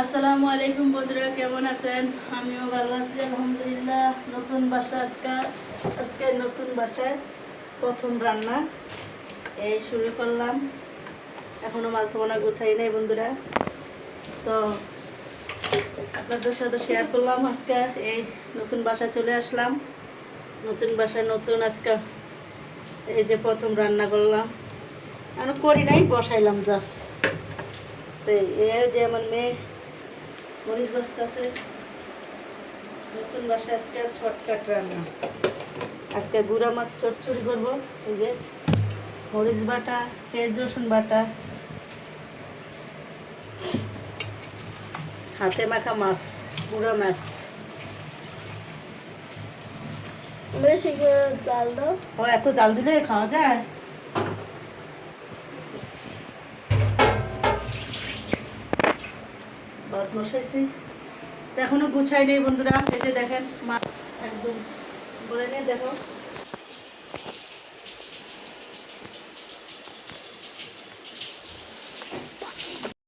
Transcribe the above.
আসসালামু আলাইকুম বন্ধুরা, কেমন আছেন? আমিও ভালো আছি, আলহামদুলিল্লাহ। নতুন বাসা আজকে আজকে নতুন বাসায় প্রথম রান্না। এই শুরু করলাম। এখনও মাল সামানা গুছাই নাই বন্ধুরা। তো আপনাদের সাথে শেয়ার করলাম আজকে। এই নতুন বাসায় চলে আসলাম। নতুন বাসায় নতুন আজকে এই যে প্রথম রান্না করলাম। আমি করি নাই, বসাইলাম জাস্ট তো এই যে আমার মেয়ে মরিচ বসতেছে নতুন বাসায় আজকে ছটকাট রান্না। আজকে গুঁড়া মাছ করব এই যে মরিচ বাটা পেঁয়াজ রসুন বাটা। হাতে মাখা মাছ গুঁড়া মাছ। চাল দাও। ও এত জাল দিলে খাওয়া যায়? ভাত বসাইছি। এখনও গুছাই নেই বন্ধুরা এই যে দেখেন মা একদম বলে নিয়ে দেখো।